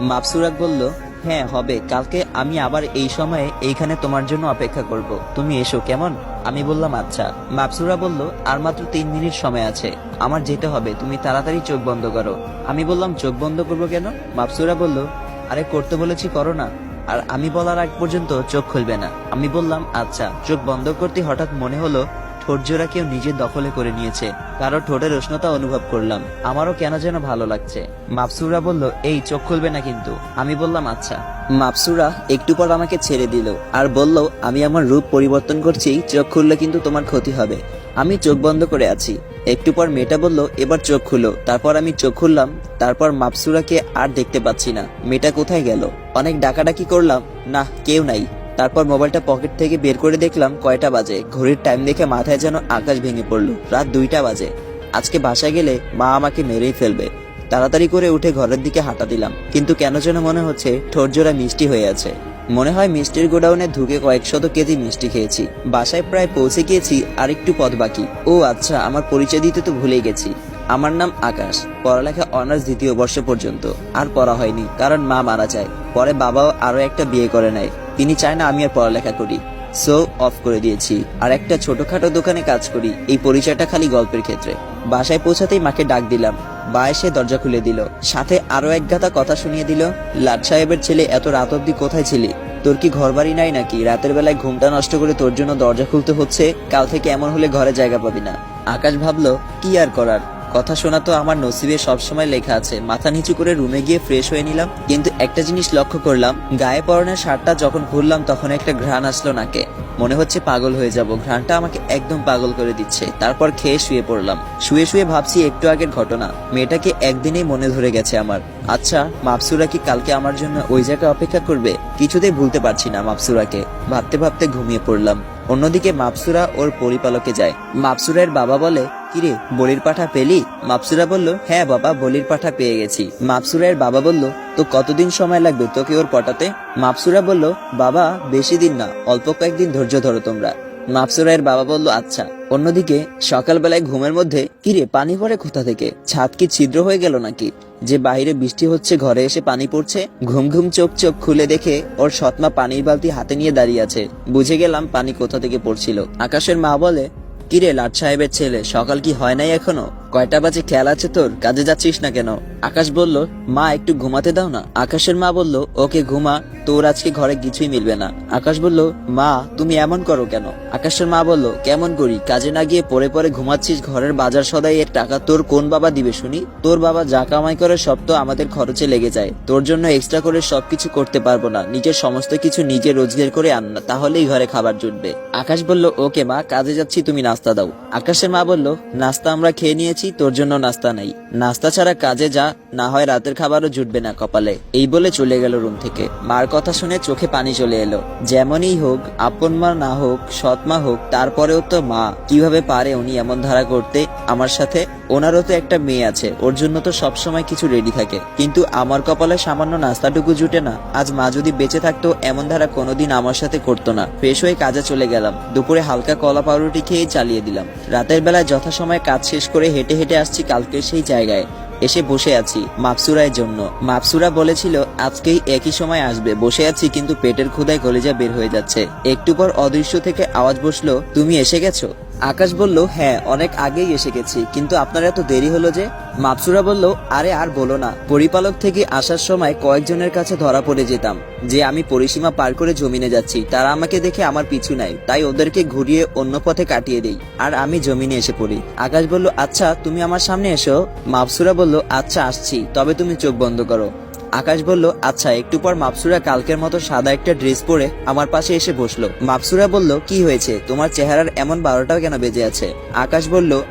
মাপসুরাক বলল হ্যাঁ হবে। কালকে আমি আবার এই সময়ে এইখানে তোমার জন্য অপেক্ষা করব। তুমি এসো, কেমন? আমি বললাম আচ্ছা। মাপসুরা বলল, আর মাত্র তিন মিনিট সময় আছে। আমার যেতে হবে। তুমি তাড়াতাড়ি চোখ বন্ধ করো। আমি বললাম, চোখ বন্ধ করব কেন? মাপসুরা বলল, আরে, করতে বলেছি, করো না। আর আমি বলার আগ পর্যন্ত চোখ খুলবে না। আমি বললাম আচ্ছা। চোখ বন্ধ করতে হঠাৎ মনে হলো ঠোঁট কেউ নিজের দখলে করে নিয়েছে। কারও ঠোঁটের উষ্ণতা অনুভব করলাম। আমারও কেন যেন ভালো লাগছে। মাপসুরা বলল, এই, চোখ খুলবে না কিন্তু। আমি বললাম আচ্ছা। মাপসুরা একটু পর আমাকে ছেড়ে দিল আর বলল, আমি আমার রূপ পরিবর্তন করছি, চোখ খুললে কিন্তু তোমার ক্ষতি হবে। আমি চোখ বন্ধ করে আছি। একটু পর মেয়েটা বলল, এবার চোখ খুলো। তারপর আমি চোখ খুললাম। তারপর মাপসুরাকে আর দেখতে পাচ্ছি না। মেয়েটা কোথায় গেল? অনেক ডাকাডাকি করলাম। না কেউ নাই। তারপর মোবাইলটা পকেট থেকে বের করে দেখলাম কয়টা বাজে। ঘড়ির টাইম দেখে মাথায় যেন আকাশ ভেঙে পড়ল। রাত দুইটা বাজে। আজকে বাসায় গেলে মা আমাকে মেরেই ফেলবে। তাড়াতাড়ি করে উঠে ঘরের দিকে হাঁটা দিলাম। কিন্তু কেন যেন মনে হচ্ছে ঠোঁট জোড়া মিষ্টি হয়ে আছে। মনে হয় মিষ্টির গোডাউনে ঢুকে কয়েক শত কেজি মিষ্টি খেয়েছি। বাসায় প্রায় পৌঁছে গিয়েছি, আর একটু পথ বাকি। ও আচ্ছা আমার পরিচয় দিতে তো ভুলে গেছি। আমার নাম আকাশ। পড়ালেখা অনার্স দ্বিতীয় বর্ষ পর্যন্ত। আর পড়া হয়নি, কারণ মা মারা যায়। পরে বাবাও আরও একটা বিয়ে করে নেয়। তিনি চায় না আমি আর পড়ালেখা করি। সো অফ করে দিয়েছি। আর একটা ছোটখাটো দোকানে কাজ করি। এই পরিচয়টা খালি গল্পের ক্ষেত্রে। বাসায় পৌঁছাতেই মাকে ডাক দিলাম। বা এসে দরজা খুলে দিল। সাথে আরও এক গাদা কথা শুনিয়ে দিল, লাট সাহেবের ছেলে এত রাত অব্দি কোথায় ছিলি? তোর কি ঘর বাড়ি নাই নাকি? রাতের বেলায় ঘুমটা নষ্ট করে তোর জন্য দরজা খুলতে হচ্ছে? কাল থেকে এমন হলে ঘরে জায়গা পাবি না। আকাশ ভাবলো, কি আর করার? কথা শোনা তো আমার নসিবে সবসময় লেখা আছে, মাথা নিচু করে রুমে গিয়ে ফ্রেশ হয়ে নিলাম। কিন্তু একটা জিনিস লক্ষ্য করলাম, গায়ে পরনের শার্টটা যখন খুললাম তখন একটা ঘ্রাণ আসলো নাকে। মনে হচ্ছে পাগল হয়ে যাব, ঘ্রাণটা আমাকে একদম পাগল করে দিচ্ছে। তারপর খেয়ে শুয়ে পড়লাম। শুয়ে শুয়ে ভাবছি একটু আগের ঘটনা। মেয়েটাকে একদিনেই মনে ধরে গেছে আমার। আচ্ছা মাপসুরা কি কালকে আমার জন্য ওই জায়গায় অপেক্ষা করবে? কিছুতেই ভুলতে পারছি না মাপসুরাকে। ভাবতে ভাবতে ঘুমিয়ে পড়লাম। অন্যদিকে মাপসুরা ওর পরিপালকে যায়। মাপসুরের বাবা বলে কিরে, বলির পাঠা পেলি? মাপসুরা বলল হ্যাঁ বাবা, বলির পাঠা পেয়ে গেছি। মাপসুরের বাবা বলল, তো কতদিন সময় লাগবে তোকে ওর পটাতে? মাপসুরা বলল, বাবা, বেশি দিন না, অল্প কয়েকদিন ধৈর্য ধরো তোমরা। মাপসুরায়ের বাবা বলল আচ্ছা। অন্যদিকে, সকালবেলায় ঘুমের মধ্যে, কিরে, পানি পড়ে কোথা থেকে? ছাদ কি ছিদ্র হয়ে গেল নাকি? যে বাইরে বৃষ্টি হচ্ছে, ঘরে এসে পানি পড়ছে? ঘুম ঘুম চোখ চোখ খুলে দেখে, ওর সৎমা পানির বালতি হাতে নিয়ে দাঁড়িয়ে আছে। বুঝে গেলাম পানি কোথা থেকে পড়ছিল। আকাশের মা বলে কিরে লাট সাহেবের ছেলে সকাল কি হয় নাই এখনও? কয়টা বাজে খেয়াল আছে তোর? কাজে যাচ্ছিস না কেন? আকাশ বলল, মা, একটু ঘুমাতে দাও না। আকাশের মা বলল, ওকে ঘুমা, তোর আজকে ঘরে কিছুই মিলবে না। আকাশ বলল, মা, তুমি এমন করো কেন? আকাশের মা বলল, কেমন করি? কাজে না গিয়ে পরে পরে ঘুমাচ্ছিস? ঘরের বাজার সদাই এর টাকা তোর কোন বাবা দিবে শুনি? তোর বাবা যা কামাই করে সব তো আমাদের খরচে লেগে যায়। তোর জন্য এক্সট্রা করে সবকিছু করতে পারব না। নিজের সমস্ত কিছু নিজে রোজগার করে আন না, তাহলেই ঘরে খাবার জুটবে। আকাশ বলল, ওকে মা, কাজে যাচ্ছি, তুমি নাস্তা দাও। আকাশের মা বলল, নাস্তা আমরা খেয়ে নিয়েছি তোর জন্য নাস্তা নাই। নাস্তা ছাড়া কাজে যা, না হয় রাতের খাবারও জুটবে না কপালে। এই বলে চলে গেল রুম থেকে। মার কথা শুনে চোখে পানি চলে এলো। যেমনই হোক, আপন মা না হোক, সৎ মা হোক, তারপরেও তো মা। কীভাবে পারে উনি এমন ধারা করতে? আমার সাথে ওনারও তো একটা মেয়ে আছে, ওর জন্য তো সবসময় কিছু রেডি থাকে। কিন্তু আমার কপালে সামান্য নাস্তাটুকু জুটে না। আজ মা যদি বেঁচে থাকতো, এমন ধারা কোনোদিন আমার সাথে করতো না। ফ্রেশ হয়ে কাজে চলে গেলাম। দুপুরে হালকা কলা পাউরুটি খেয়ে চালিয়ে দিলাম। রাতের বেলায় যথাসময়ে কাজ শেষ করে হেঁটে হেঁটে আসছি কালকের সেই জায়গায়। এসে বসে আছি মাপসুরার জন্য। মাপসুরা বলেছিল, আজকেই একই সময় আসবে। বসে আছি, কিন্তু পেটের ক্ষুদায় কলেজা বের হয়ে যাচ্ছে। একটু পর অদৃশ্য থেকে আওয়াজ বসল, তুমি এসে গেছো? আকাশ বলল হ্যাঁ অনেক আগেই এসে গেছি, কিন্তু আপনার এত দেরি হলো যে? মাপসুরা বলল, আরে আর বলো না, পরিপালক থেকে আসার সময় কয়েকজনের কাছে ধরা পড়ে যেতাম, যে আমি পরিসীমা পার করে জমিনে যাচ্ছি, তারা আমাকে দেখে আমার পিছু নাই তাই ওদেরকে ঘুরিয়ে অন্য পথে কাটিয়ে দেই, আর আমি জমিনে এসে পড়ি। আকাশ বলল আচ্ছা তুমি আমার সামনে এসো। মাপসুরা বলল আচ্ছা আসছি, তবে তুমি চোখ বন্ধ করো। আকাশ বলল আচ্ছা একটু পর মাপসুরা কালকের মতো সাদা একটা ড্রেস পরে আমার পাশে এসে বসল। মাপসুরা বলল, কি হয়েছে? তোমার চেহারার এমন বারোটাও কেন বেজে আছে? আকাশ বলল